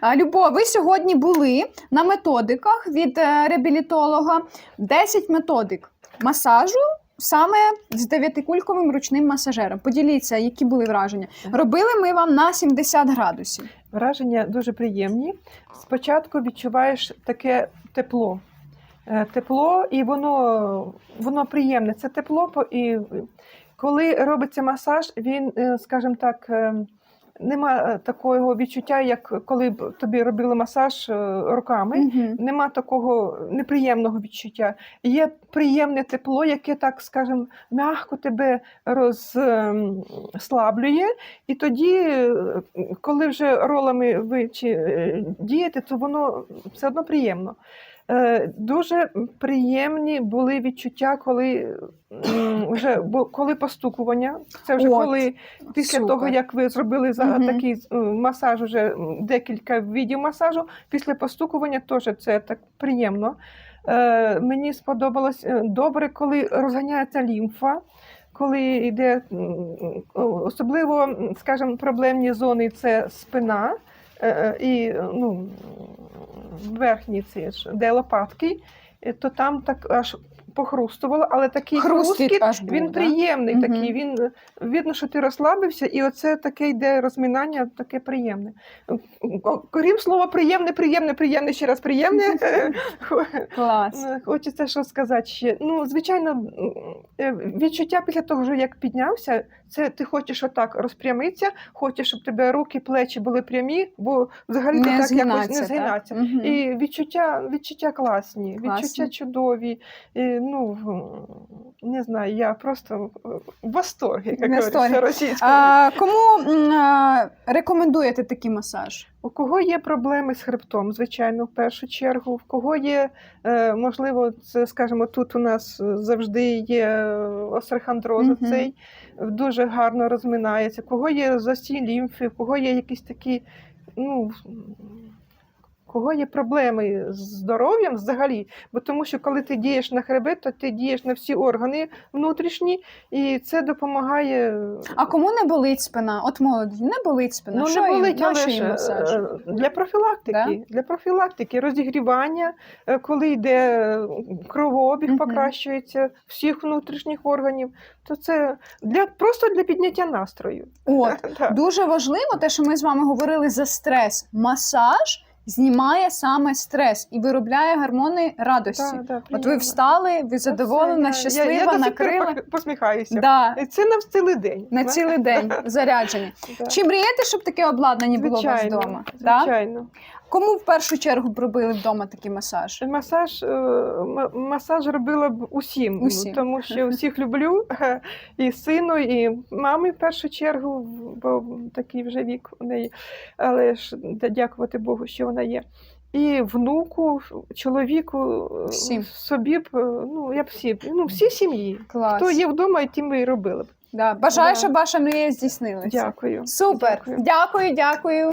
А, Любов, ви сьогодні були на методиках від е, реабілітолога. 10 методик масажу саме з дев'ятикульковим ручним масажером. Поділіться, які були враження. Робили ми вам на 70 градусів. Враження дуже приємні. Спочатку відчуваєш таке тепло. Е, Тепло, і воно, воно приємне. Це тепло, і коли робиться масаж, він, е, скажімо так, е, нема е, такого відчуття, як коли б тобі робили масаж е, руками. Мгм. Нема такого неприємного відчуття. Є приємне тепло, яке, так скажем, м'яко тебе розслаблює. І тоді, е, коли вже ролами ви чи дієте, то воно все одно приємно. Е, Дуже приємні були відчуття, коли вже коли постукування. Це вже От, коли після супер. того, як ви зробили за Мгм. такий е, масаж, уже м, декілька видів масажу, після постукування теж це так приємно. Е, мені сподобалось добре, коли розганяється лімфа. Коли йде особливо, скажімо, проблемні зони це спина і ну, верхні ці ж, де лопатки, то там так аж похрустувало, але такий Хрусткіт хрусткіт, аж був, він да? приємний Мгм. такий. Він е, видно, що ти розслабився, і оце таке йде розминання, таке приємне. О, Крім слова приємне, приємне, приємне, ще раз приємне. Клас. Е, Хочеться що сказати ще. Ну, звичайно, м, е, відчуття після того, як піднявся, це ти хочеш отак розпрямитися, хочеш, щоб тебе руки, плечі були прямі, бо взагалі ти Не так якось згинатися, не так? згинатися. Мгм. І відчуття, відчуття класні, Класні. Відчуття чудові. І, ну, не знаю, я просто в восторгі, як говориться російською. А, кому а, рекомендуєте такий масаж? У кого є проблеми з хребтом, звичайно, в першу чергу. В кого є, е, можливо, це, скажімо, тут у нас е, завжди є е, острохондроз, Мгм. цей дуже гарно розминається. В кого є застій лімфи, в кого є якісь такі, ну. Кого є проблеми з здоров'ям взагалі, бо тому що коли ти дієш на хребет, то ти дієш на всі органи внутрішні, і це допомагає А кому не болить спина? От молоді, не болить спина. Ну, Що не їм? болить, На але що ж їм масаж? е, для профілактики, для профілактики, розігрівання, е, коли йде е, кровообіг, Мгм. покращується всіх внутрішніх органів, то це для просто для підняття настрою. От. Так. Дуже важливо те, що ми з вами говорили за стрес. Масаж знімає саме стрес і виробляє гормони радості. Да, да, От ви встали, ви задоволена, все, щаслива, я, я накрила. посміхаюся. Да, І Це на цілий день. на цілий день заряджені. Да. Чи мрієте, щоб таке обладнання було у вас Звичайно. Да? Кому в першу чергу робили вдома такий масаж? Масаж, е, м- масаж робила б усім, Усім. тому що всіх люблю і сину, і мамі в першу чергу, бо такий вже вік у неї. Але ж дякувати Богу, що вона є. І внуку, чоловіку, е, Всім. собі б, е, ну я б всі, ну всі сім'ї. Клас. Хто є вдома, і тим ми і робили б. Да. Бажаю, Да. щоб ваша мрія здійснилася. Дякую. Супер. Дякую. дякую. дякую.